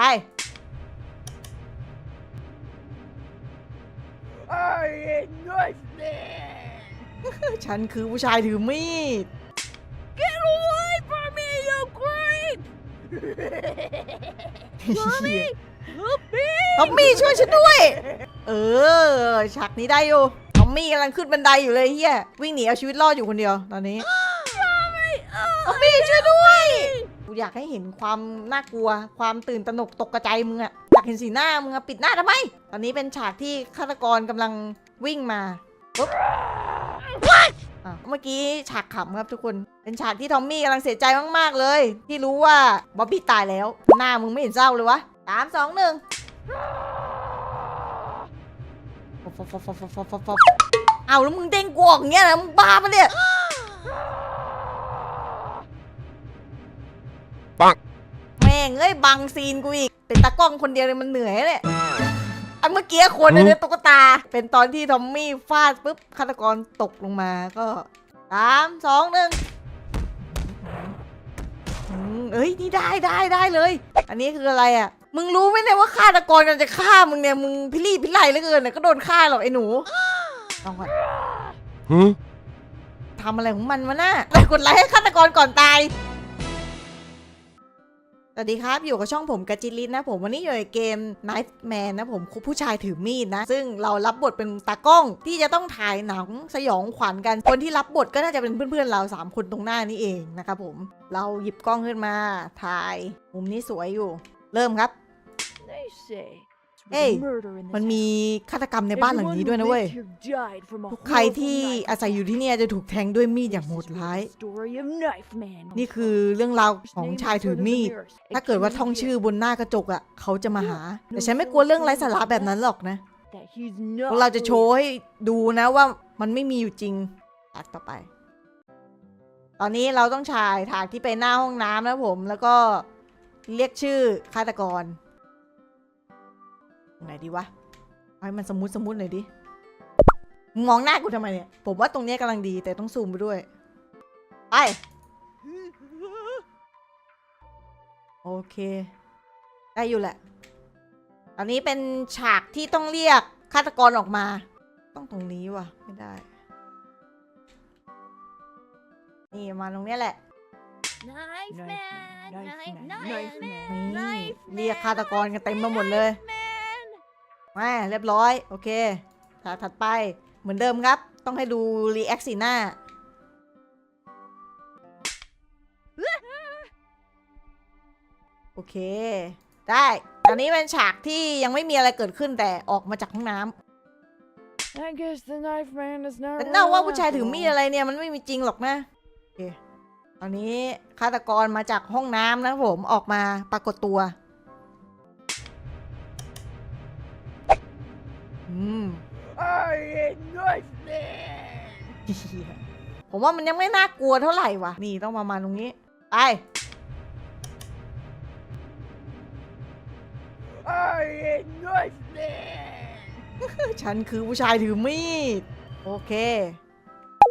ไป I ain't knife man! ฉันคือผู้ชายถือมีด Get away from me, you creep! เหี้ย Help me! ทอมมี่ช่วยฉันด้วย เออฉากนี้ได้อยู่ทอมมี่กำลังขึ้นบันไดอยู่เลยเฮียวิ่งหนีเอาชีวิตรอดอยู่คนเดียวตอนนี้ทอมมี่ช่วยด้วยูอยากให้เห็นความน่ากลัว ความตื่นตระหนกตกกระใจมึงอะอยากเห็นสีหน้ามึงปิดหน้าทำไม ตอนนี้เป็นฉากที่ฆาตกรกำลังวิ่งมาปุ๊บเมื่อกี้ฉากขำครับทุกคน เป็นฉากที่ทอมมี่กำลังเสียใจมากๆเลย ที่รู้ว่าบ๊อบบี้ตายแล้ว หน้ามึงไม่เห็นเศร้าเลยวะสามสองหนึ่งเอาแล้วมึงเด้งกวกอย่างเงี้ยนะมึงบ้าปะเนี่ย ม่งเอ้ยบังซีนกูอีก เป็นตากล้องคนเดียวเลยมันเหนื่อยเลยอันเมื่อกี้คนอันนี้ตุ๊กตา เป็นตอนที่ทอมมี่ฟาดปุ๊บฆาตกรตกลงมาก็สามสองหนึ่งอืมเอ้ยนี่ได้ได้ได้เลย อันนี้คืออะไรอะ มึงรู้ไหมเนี่ยว่าฆาตกรกันจะฆ่ามึงเนี่ยมึงพิลี่พิไลเหลือเกินเนี่ยก็โดนฆ่าหรอกไอ้หนูลองก่อน Huh? ทำอะไรของมันวะน่ะแล้วกดไลค์ให้ฆาตกรก่อนตาย สวัสดีครับ อยู่กับช่องผมกาจิลินนะผมวันนี้อยู่ในเกม Knife Man นะผมผู้ชายถือมีดนะ ซึ่งเรารับบทเป็นตากล้องที่จะต้องถ่ายหนังสยองขวัญกัน คนที่รับบทก็น่าจะเป็นเพื่อนๆ เรา 3 คนตรงหน้านี้เองนะครับผมเราหยิบกล้องขึ้นมาถ่าย มุมนี้สวยอยู่ เริ่มครับ They say there was Hey, murder in this มันมี house. ฆาตกรรมในบ้านหลังนี้ด้วยนะเว้ย Everyone who lived here died from a ทุกใคร horrible ที่ knife อาศัยอยู่ที่เนี่ยจะถูกแทงด้วยมีดอย่างโหด This is ร้าย the story of Knife Man. นี่คือเรื่องราวของชายถือมีด ถ้าเกิดว่าท่องชื่อบนหน้ากระจกอะ เขาจะมาหา แต่ฉันไม่กลัวเรื่องไร้สาระแบบนั้นหรอกนะ That he's พว not กเราจะโชว์ real. ให้ดูนะว่ามันไม่มีอยู่จริงฉากต่อไป ตอนนี้เราต้องฉายฉากที่ไปหน้าห้องน้ำนะผม แล้วก็เรียกชื่อฆาตกรตรง ไหนดีวะเอาให้มันสมมุติสมมุติหน่อยดิมึงมองหน้ากูทำไมเนี่ย ผมว่าตรงเนี้ยกำลังดีแต่ต้องซูมไปด้วย ไป โอเค ได้อยู่แหละ ตอนนี้เป็นฉากที่ต้องเรียกฆาตกรออกมา ต้องตรงนี้ว่ะ ไม่ได้ นี่มาตรงเนี้ยแหละ Knife Knife Man, Man, Knife Knife Man, Man, Knife นี่ Knife เรียกฆาตกรกันเต็มมาหมดเลย Man มาเรียบร้อย โอเคฉากถัดไปเหมือนเดิมครับ ต้องให้ดูรีแอคสีหน้า โอเค ได้ตอนนี้เป็นฉากที่ยังไม่มีอะไรเกิดขึ้นแต่ออกมาจากห้องน้ำ I guess the knife man is not แต่เน่าว่า real ผู้ชาย after ถือมีด all. อะไรเนี่ยมันไม่มีจริงหรอกนะโอเคตอนนี้ฆาตกรมาจากห้องน้ำนะผมออกมาปรากฏตัว อืม I ain't Knife Man. เหี้ยผมว่ามันยังไม่น่ากลัวเท่าไหร่วะนี่ต้องประมาณตรงนี้ ไป I ain't Knife Man. ฉันคือผู้ชายถือมีด โอเค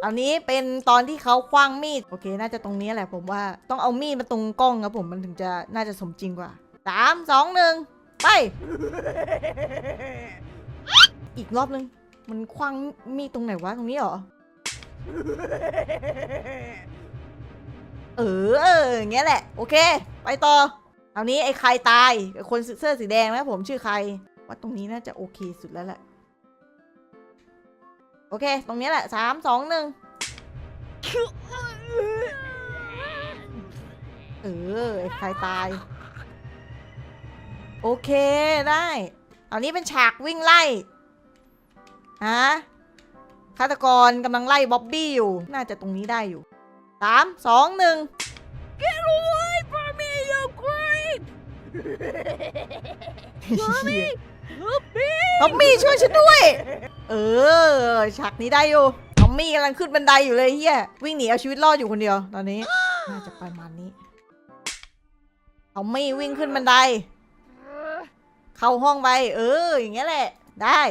อันนี้เป็นตอนที่เขาคว้างมีด โอเค น่าจะตรงนี้แหละผมว่าต้องเอามีดมาตรงกล้องครับผมมันถึงจะน่าจะสมจริงกว่าสามสองหนึ่งไป อีกรอบนึง มันคว้างมีดตรงไหนวะ ตรงนี้เหรอ เออเอออย่างเงี้ยแหละ โอเค ไปต่อคราวนี้ไอ้ใครตายไอ้คนเสื้อสีแดงนะผมชื่อใคร ว่าตรงนี้น่าจะโอเคสุดแล้วแหละ โอเค ตรงนี้แหละสามสองหนึ่งเออไอ้ใครตาย โอเคได้อันนี้เป็นฉากวิ่งไล่ ฮะฆาตกรกำลังไล่บ๊อบบี้อยู่ น่าจะตรงนี้ได้อยู่สามสองหนึ่ง Get away from me, you creep! เหี้ย Help me! ทอมมี่ช่วยฉันด้วย เออฉากนี้ได้อยู่ทอมมี่กำลังขึ้นบันไดอยู่เลยเฮียวิ่งหนีเอาชีวิตรอดอยู่คนเดียวตอนนี้ น่าจะประมาณนี้ทอมมี่วิ่งขึ้นบันได เข้าห้องไป เออ อย่างเงี้ยแหละ ได้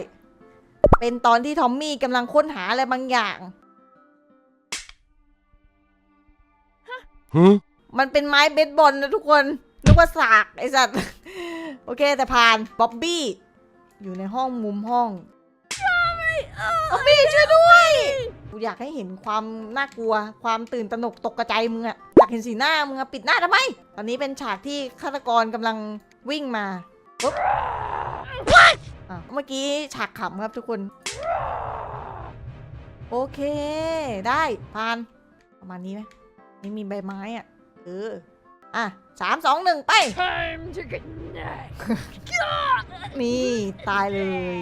เป็นตอนที่ทอมมี่กำลังค้นหาอะไรบางอย่าง Huh? มันเป็นไม้เบสบอลนะทุกคน นึกว่าสาก ไอสัตว์ โอเค แต่ผ่านบ๊อบบี้ อยู่ในห้องมุมห้องบ๊อบบี้ช่วยด้วย กูอยากให้เห็นความน่ากลัว ความตื่นตระหนกตกกระใจมึงอะอยากเห็นสีหน้ามึงอะปิดหน้าทำไม ตอนนี้เป็นฉากที่ฆาตกรกำลังวิ่งมาปุ๊บ อะเมื่อกี้ฉากขำครับทุกคน โอเค ได้ผ่าน ประมาณนี้ไหมนี่มีใบไม้อะเอออะสามสองหนึ่งไป Time to get next. นี่ตายเลย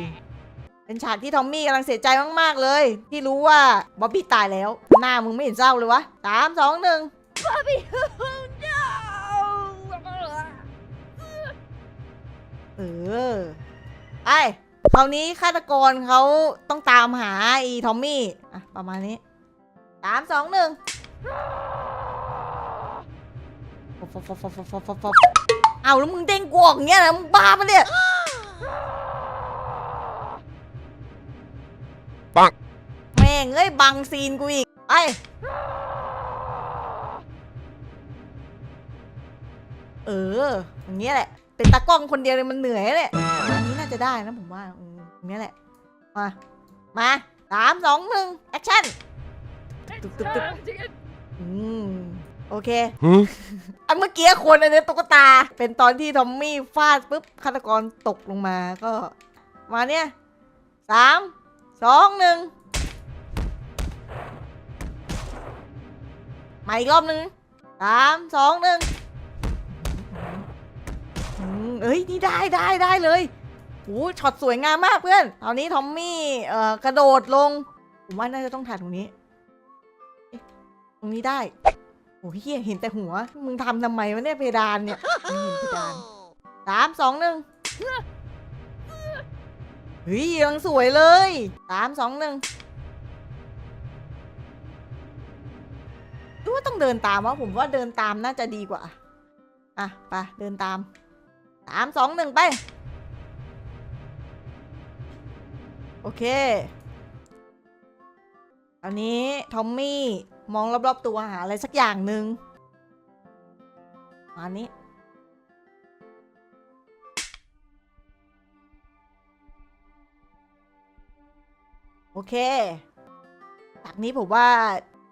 เป็นฉากที่ทอมมี่กำลังเสียใจมาก ๆ เลย ที่รู้ว่าบ๊อบบี้ตายแล้ว หน้ามึงไม่เห็นเศร้าเลยวะสามสองหนึ่ง Bobby, oh no! เออ ไอคราวนี้ฆาตกรเขาต้องตามหาอีทอมมี่อะประมาณนี้สามสองหนึ่งเอาแล้วมึงเด้งกวกอย่างเงี้ยนะมึงบ้าปะเนี่ยปังแม่งเอ้ยบังซีนกูอีกไอเอออย่างเงี้ยแหละ เป็นตากล้องคนเดียวเลยมันเหนื่อยแหละอันนี้น่าจะได้นะผมว่าอืมอย่างเงี้ยแหละ มา มาสามสองหนึ่งแอคชั่น It's Tup, tup, tup. time to get อืมโอเค Huh? อันเมื่อกี้คนอันนี้ตุ๊กตา เป็นตอนที่ทอมมี่ฟาดปุ๊บฆาตกรตกลงมาก็ มาเนี่ยสามสองหนึ่งมาอีกรอบหนึ่งสามสองหนึ่งอืมเอ้ย นี่ได้ได้ได้เลย โอ้ช็อตสวยงามมากเพื่อนตอนนี้ทอมมี่เอ่อกระโดดลง ผมว่าน่าจะต้องถ่ายตรงนี้ตรงนี้ได้โอ้ยเฮียเห็นแต่หัว มึงทำทำไมวะเนี่ยเพดานเนี่ยไม่เห็นเพดานสามสองหนึ่งเฮ้ยยังสวยเลยสามสองหนึ่งรู้ว่าต้องเดินตามวะผมว่าเดินตามน่าจะดีกว่า อะไปเดินตามสามสองหนึ่งไป โอเคตอนนี้ทอมมี่มองรอบๆตัวหาอะไรสักอย่างหนึ่งมานี้ โอเคฉากนี้ผมว่า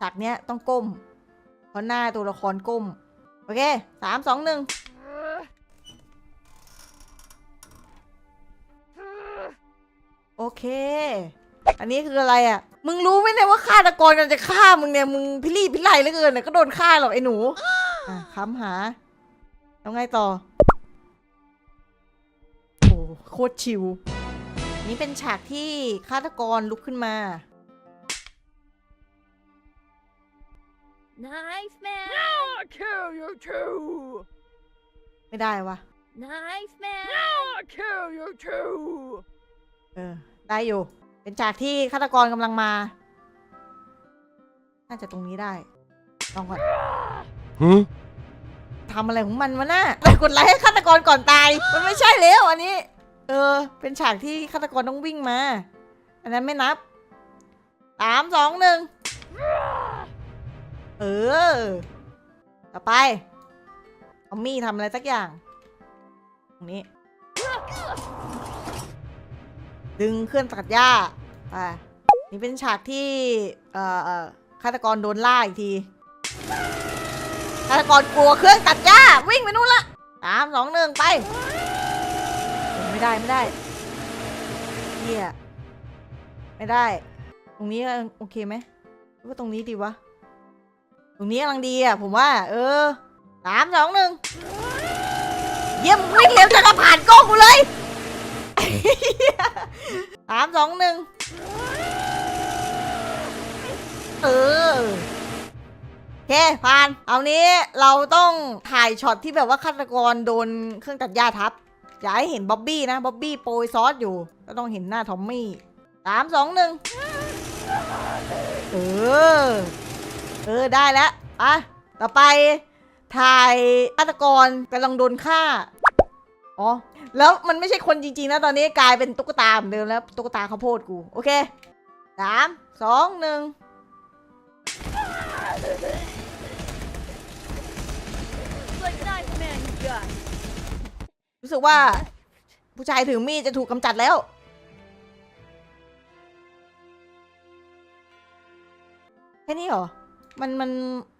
ฉากเนี้ยต้องก้ม เพราะหน้าตัวละครก้ม โอเคสามสองหนึ่ง โอเค อันนี้คืออะไรอะ มึงรู้ไหมเนี่ยว่าฆาตกรกันจะฆ่ามึงเนี่ย มึงพิลี่พิไลเหลือเกินเนี่ยก็โดนฆ่าหรอกไอ้หนูอะค้ำหาแล้วไงต่อ โอ้โคตรชิว นี่เป็นฉากที่ฆาตกรลุกขึ้นมา Nice man! I'll kill you too. ไม่ได้วะ Nice man! I'll kill you too. เออได้อยู่ เป็นฉากที่ฆาตกรกำลังมา น่าจะตรงนี้ได้ ลองก่อน Huh? ทำอะไรของมันวะน่ะแต่กดไลค์ให้ฆาตกรก่อนตาย มันไม่ใช่แล้วอันนี้ เออ เป็นฉากที่ฆาตกรต้องวิ่งมา อันนั้นไม่นับสามสองหนึ่งเออ ต่อไปเอามี่ทำอะไรสักอย่าง ตรงนี้ ดึงเครื่องตัดหญ้าไปนี่เป็นฉากที่เอ่อฆาตกรโดนล่าอีกทีฆาตกรกลัวเครื่องตัดหญ้าวิ่งไปนู่นละสามสองหนึ่งไป ไม่ได้ไม่ได้เฮียไม่ได้ ตรงนี้โอเคไหมว่าตรงนี้ดีวะ ตรงนี้กำลังดีอะผมว่า เออสามสองหนึ่งเยี่ยมวิ่งเร็วจะกระผ่านกล้องกูเลย สามสองหนึ่งเออโอเคผ่านเอานี้เราต้องถ่ายช็อตที่แบบว่าฆาตกรโดนเครื่องตัดหญ้าทับ อย่าให้เห็นบ๊อบบี้นะบ๊อบบี้โปรยซอสอยู่ ก็ต้องเห็นหน้าทอมมี่สามสองหนึ่งเออ เออ ได้แล้วอะต่อไป ถ่ายฆาตกรกำลังโดนฆ่า อ๋อ แล้วมันไม่ใช่คนจริงๆนะตอนนี้กลายเป็นตุ๊กตาเหมือนเดิมแล้วตุ๊กตาข้าวโพดกู โอเคสามสองหนึ่งรู้สึกว่า ผู้ชายถือมีดจะถูกกำจัดแล้วแค่นี้เหรอ มันมัน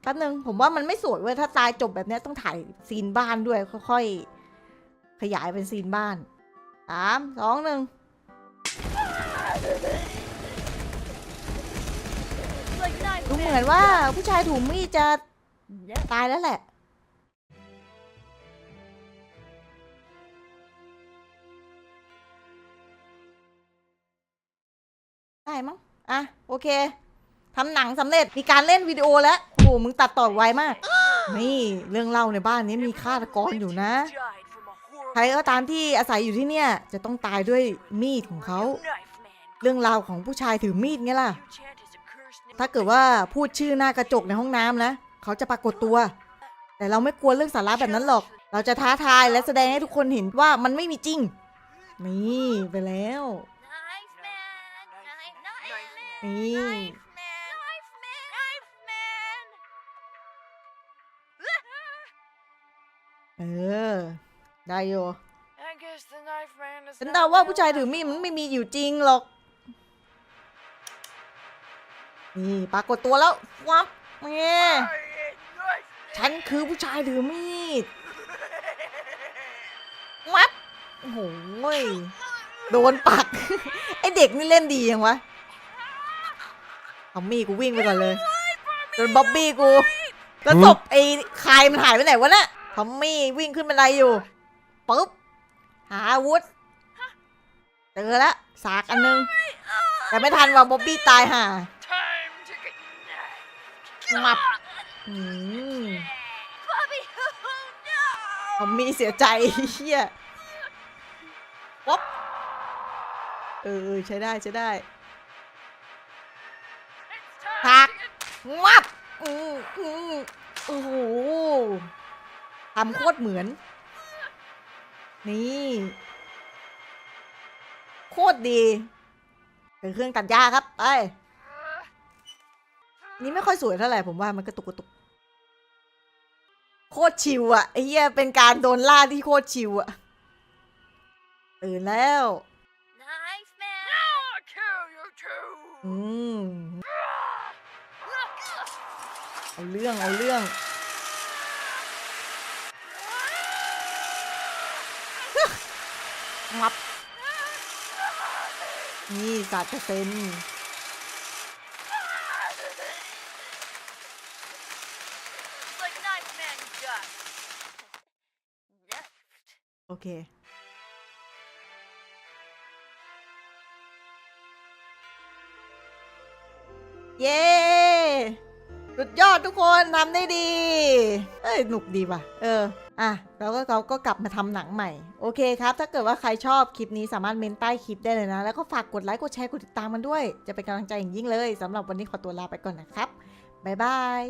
แป๊บนึง ผมว่ามันไม่สวยเว้ย ถ้าตายจบแบบนี้ต้องถ่ายซีนบ้านด้วย ค่อยๆ ขยายเป็นซีนบ้านสามสองหนึ่งดูเหมือนว่าผู้ชายถูกมีดจะตายแล้วแหละ ได้มั้ง อะ โอเค ทำหนังสำเร็จ มีการเล่นวิดีโอแล้ว โอ้โหมึงตัดต่อไวมาก นี่ เรื่องเล่าในบ้านนี้มีฆาตกรอยู่นะ ใครก็ตามที่อาศัยอยู่ที่เนี่ย จะต้องตายด้วยมีดของเขา เรื่องราวของผู้ชายถือมีดไงล่ะ ถ้าเกิดว่าพูดชื่อหน้ากระจกในห้องน้ำนะ เขาจะปรากฏตัว แต่เราไม่กลัวเรื่องสาระแบบนั้นหรอก เราจะท้าทายและแสดงให้ทุกคนเห็นว่ามันไม่มีจริง นี่ไปแล้ว นี่ เออ ได้โย I guess the knife man is ฉัน not เดาว่า real ผู้ชายถือมีดมันไม่มีอยู่จริงหรอก นี่ปรากฏตัวแล้ววับเนี่ย Knife ฉันคือผู้ชายถือมีดวับโอ้โหยโดนปัก ไอเด็กนี่เล่นดียังวะทอมมี่กูวิ่งไปก่อนเลยโดนบ๊อบบี้กู แล้วศพไอ้คายมันหายไปไหนวะน่ะทอมมี่วิ่งขึ้นบันไดอยู่ ปุ๊บ หาอาวุธเจอละสากอันนึง แต่ไม่ทันว่าบ๊อบบี้ตายห่า Time to get knife. งับอืม Bobby. Oh no. ทอมมี่เสียใจเฮียป๊บเออใช้ได้ใช้ได้ It's time Fuck. to get งับอืมอืมโอ้โหทำโคตรเหมือน นี่ โคตรดีเป็นเครื่องตัดหญ้าครับไปนี่ไม่ค่อยสวยเท่าไหร่ผมว่ามันกระตุกกระตุกโคตรชิวอะไอ้เหี้ยเป็นการโดนล่าที่โคตรชิวอะตื่นแล้ว Knife man. I'll kill you too. อืมเอาเรื่องเอาเรื่อง งับ นี่สัตว์เปอร์เซ็นโอเค เย้สุดยอดทุกคนทำได้ดี เอ้ยหนุกดีว่ะ เออ อะเราก็เราก็กลับมาทำหนังใหม่ โอเคครับ ถ้าเกิดว่าใครชอบคลิปนี้สามารถเมนใต้คลิปได้เลยนะ แล้วก็ฝากกดไลค์ กดแชร์ กดติดตามมันด้วย จะเป็นกำลังใจอย่างยิ่งเลยสำหรับวันนี้ขอตัวลาไปก่อนนะครับ บ๊ายบาย